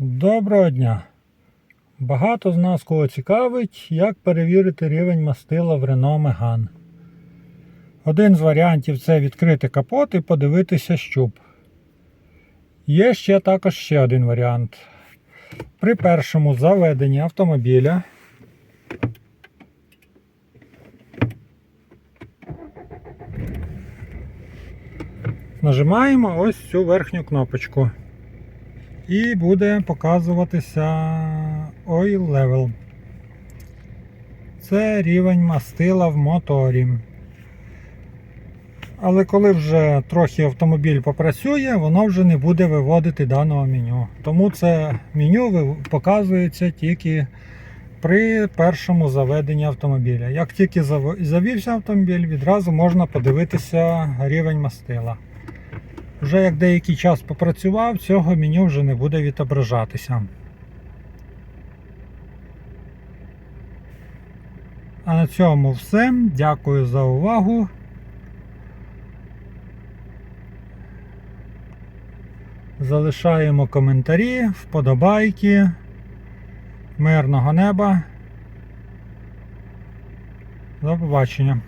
Доброго дня! Багато з нас кого цікавить, як перевірити рівень мастила в Renault Megane. Один з варіантів це відкрити капот і подивитися щуп. Є ще також ще один варіант. При першому заведенні автомобіля нажимаємо ось цю верхню кнопочку. І буде показуватися Oil Level. Це рівень мастила в моторі. Але коли вже трохи автомобіль попрацює, воно вже не буде виводити даного меню. Тому це меню показується тільки при першому заведенні автомобіля. Як тільки завівся автомобіль, відразу можна подивитися рівень мастила. Вже як деякий час попрацював, цього меню вже не буде відображатися. А на цьому все. Дякую за увагу. Залишаємо коментарі, вподобайки. Мирного неба. До побачення.